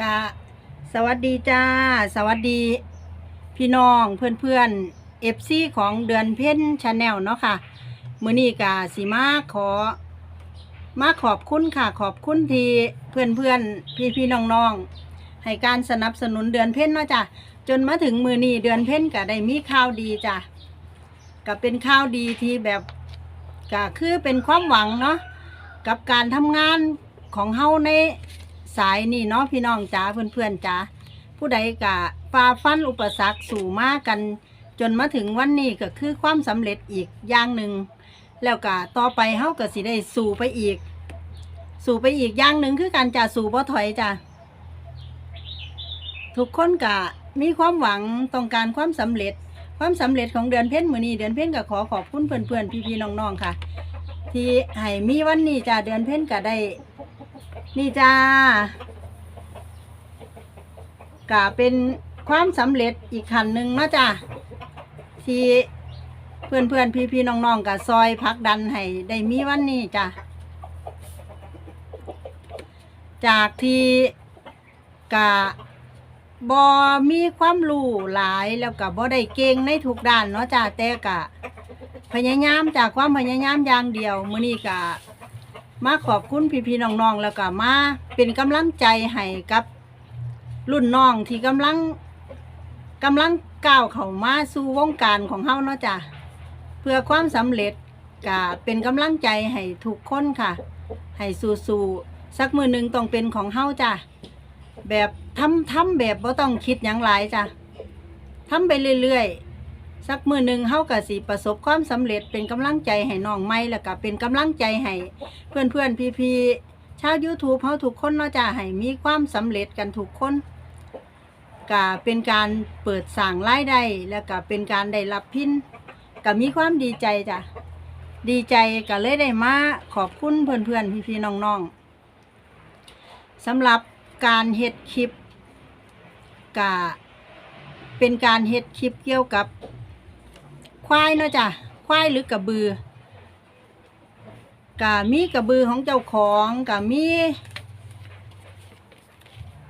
กะสวัสดีจ้า สวัสดี พี่น้องเพื่อนเพื่อนเอฟซีของเดือนเพ่นชาแนลเนาะค่ะ มือนี้กะสีมาขอ มาขอบคุณค่ะ ขอบคุณทีเพื่อนเพื่อนพี่พี่ๆน้องๆให้การสนับสนุนเดือนเพ่นเนาะจ้ะจนมาถึงมือนี้เดือนเพ่นก็ได้มีข่าวดีจ้ะก็เป็นข่าวดีที่แบบก็คือเป็นความหวังเนาะกับการทำงานของเฮาใน สายนี่เนาะพี่น้องจ๋าเพื่อนๆจ๋าผู้ใดกะฝ่าฟันอุปสรรคสู่มากัน จนมาถึงวันนี้ก็คือความสำเร็จอีกอย่างหนึ่งแล้วก็ต่อไปเฮาก็สิได้สู่ไปอีก สู่ไปอีกอย่างหนึ่งคือการจะสู่บ่ถอยจ้ะทุกคนก็มีความหวังต้องการความสำเร็จ ความสำเร็จของเดือนเพ็ญมือนี้เดือนเพ็ญก็ขอขอบคุณเพื่อนๆพี่ๆน้องๆค่ะ ที่ให้มีวันนี้จ้ะเดือนเพ็ญก็ได้ นี่จ้าก็เป็นความสำเร็จอีกขั้นหนึ่งนะจ้ะที่เพื่อนเพื่อนพี่พี่ๆน้องกับซอยพักดันให้ได้มีวันนี้จ้ะจากที่กะบอมีความรู้หลายแล้วก็บ่ได้เก่งในทุกด้านเนาะจ้ะแต่กะพยายามจากความพยายามอย่างเดียวมือนี้กะ มาขอบคุณพี่ๆน้องๆแล้วก็มาเป็นกำลังใจให้กับรุ่นน้องที่กำลังกำลังก้าวเข้ามาสู่วงการของเฮาเนาะจ้ะเพื่อความสำเร็จก็เป็นกำลังใจให้ทุกคนค่ะ ให้สู้ๆสักมือหนึ่งต้องเป็นของเฮาจ้ะแบบทำทำแบบบ่ต้องคิดหยังหลายจ้ะทำไปเรื่อยๆ สักมือหนึ่งเฮาก็สิประสบความสำเร็จเป็นกำลังใจให้น้องใหม่แล้วก็เป็นกำลังใจให้เพื่อนเพื่อนพี่ๆชาว YouTube เฮาทุกคนเนาะจ้ะให้มีความสำเร็จกันทุกคนก็เป็นการเปิดสร้างรายได้แล้วก็เป็นการได้รับพินก็มีความดีใจจ้ะดีใจก็เลยได้มาขอบคุณเพื่อนเพื่อนๆพี่ๆน้องๆสำหรับการเฮ็ดคลิปก็เป็นการเฮ็ดคลิปเกี่ยวกับ ควายเนาะจ้ะควายหรือกระบือกะมีกระบือของเจ้าของกะมี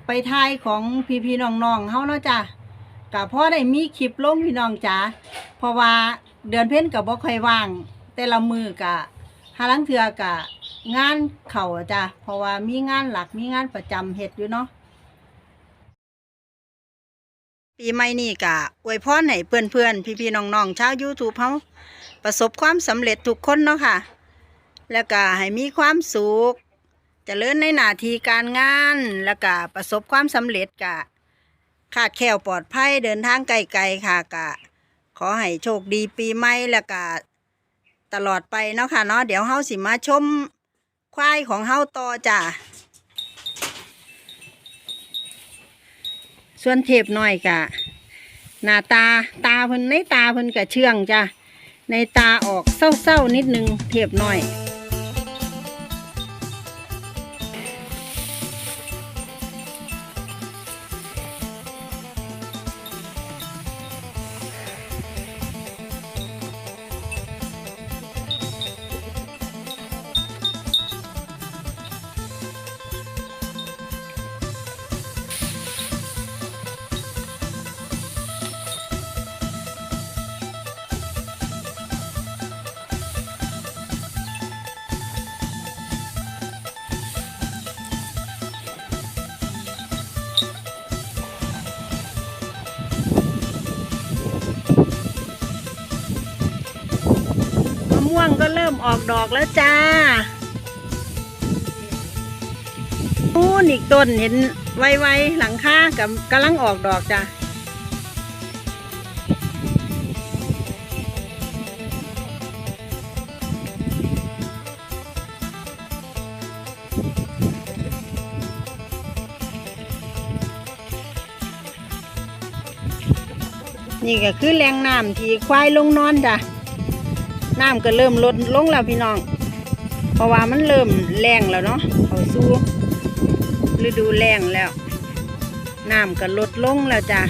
ไปทายของพี่พี่ๆน้องๆเฮาเนาะจ้ะกะพ่อได้มีคลิปลงพี่น้องจ๋าเพราะว่าเดือนเพ็ญกับบ่ค่อยว่าง แต่ละมือกะหาลังเทือกะงานเข่าจ้ะเพราะว่ามีงานหลักมีงานประจำเฮ็ดอยู่เนาะ ปีใหม่นี่กะอวยพรให้เพื่อนๆพี่ๆน้องๆชาว YouTube เฮาประสบความสำเร็จทุกคนเนาะค่ะ แล้วก็ให้มีความสุขจเจริญในหน้าที่การงานแล้วก็ประสบความสำเร็จกะขาดแคลวปลอดภัยเดินทางไกลๆค่ะกะ ขอให้โชคดีปีใหม่แล้วก็ตลอดไปเนาะค่ะเนาะเดี๋ยวเฮาสิมาชมควายของเฮาต่อจ้ะ ส่วนเทปน้อยกะหน้าตาตาเพิ่นในตาเพิ่นกะเชื่องจ้ะในตาออกเศร้าๆนิดนึงเทปน้อย มะม่วงก็เริ่มออกดอกแล้วจ้านู่นอีกต้นเห็นไวๆหลังคากับกำลังออกดอกจ้านี่ก็คือแหล่งน้ำที่ควายลงนอนจ้ะ น้ำก็เริ่มลดลงแล้วพี่น้อง เพราะว่ามันเริ่มแรงแล้วเนาะเขาสู้ฤดูแรงแล้ว น้ำก็ลดลงแล้วจ้ะ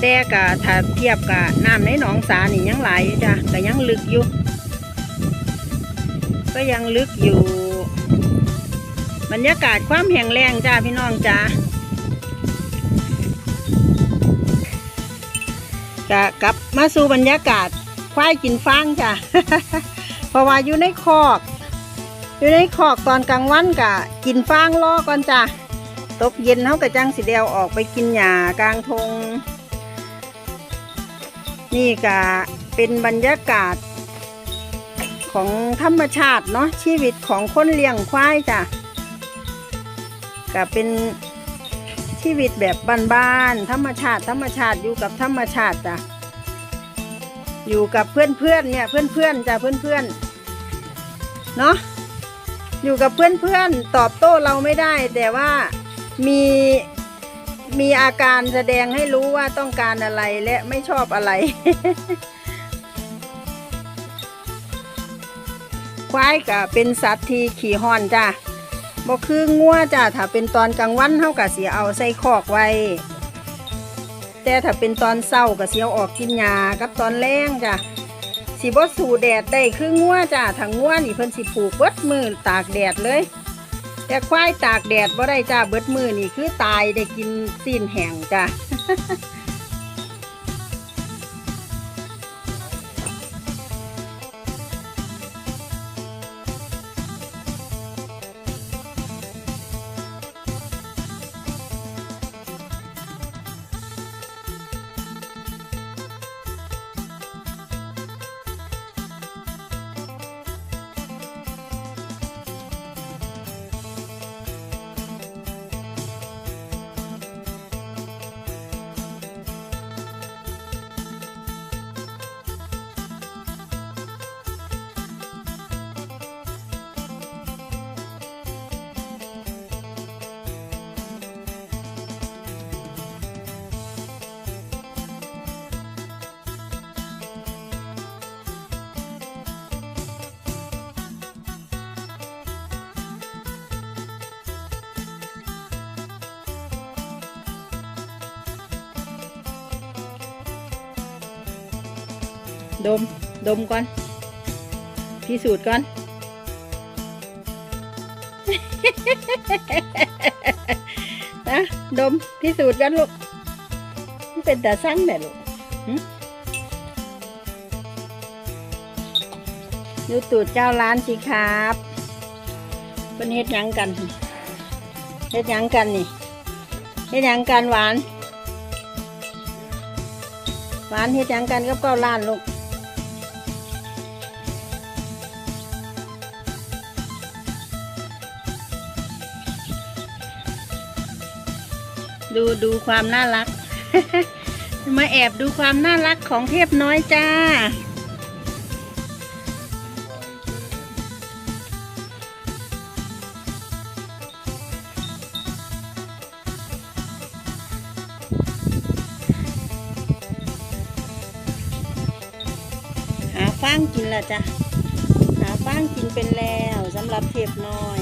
แต่กะถ้าเทียบกับน้ำในหนองสานี่ยังไหลอยู่จ้ะก็ยังลึกอยู่ ก็ยังลึกอยู่ บรรยากาศความแห้งแรงจ้าพี่น้องจ้าจะกลับมาสู่บรรยากาศ ควายกินฟางจ้ะเพราะว่าอยู่ในคอก อยู่ในคอกตอนกลางวันกะกินฟางรอก่อนจ้ะตกเย็นเขากะจังสิเดียวออกไปกินหญ้ากลางทง นี่กะเป็นบรรยากาศของธรรมชาติเนาะชีวิตของคนเลี้ยงควายจ้ะกะเป็นชีวิตแบบบ้านๆธรรมชาติ ธรรมชาติอยู่กับธรรมชาติจ้ะ อยู่กับเพื่อนๆเนี่ยเพื่อนๆจ้ะเพื่อนๆเนาะอยู่กับเพื่อนๆตอบโต้เราไม่ได้ แต่ว่ามีมีอาการแสดงให้รู้ว่าต้องการอะไรและไม่ชอบอะไร ควายก็เป็นสัตว์ที่ขี่หอนจ้ะบ่คืองัวจ้ะถ้าเป็นตอนกลางวันเฮาก็สิเอาใส่คอกไว้ แต่ถ้าเป็นตอนเศร้าก็เสียวออกกินยากับตอนแรงจ้ะสิบ่สู่แดดได้คืองัวจ้ะถ้างัวนี่เพิ่นสิผูกเบิดมือตากแดดเลย แต่ควายตากแดดบ่ได้จ้ะเบิดมือนี่คือตายได้กินซีนแห้งจ้ะ ดม ดมก่อน พิสูจน์ก่อน นะ ดม พิสูจน์กันลูกมันเป็นตาสั่งแต่ลูกดูตูดเจ้าร้านสิครับเป็นเฮ็ดยังกัน เฮ็ดยังกันนี่ เฮ็ดยังกันหวาน หวานเฮ็ดยังกันกับเก้าล้านลูก ดูดูความน่ารัก มาแอบดูความน่ารักของเทพน้อยจ้า หาฟางกินละจ้ะ หาฟางกินเป็นแล้วสำหรับเทพน้อย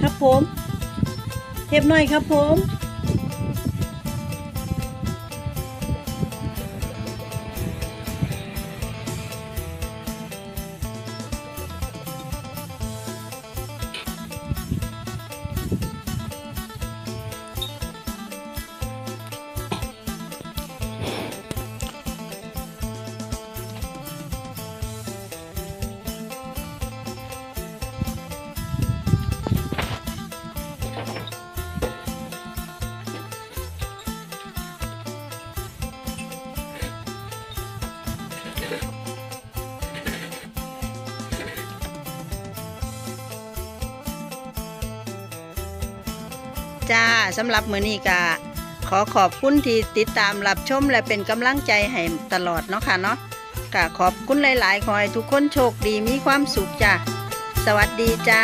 ครับผม เทปหน่อยครับผม จ้าสำหรับมือนี้กะขอขอบคุณที่ติดตามรับชมและเป็นกำลังใจให้ตลอดเนาะค่ะเนาะก็ขอบคุณหลาย ๆ ขอให้ทุกคนโชคดีมีความสุขจ้าสวัสดีจ้า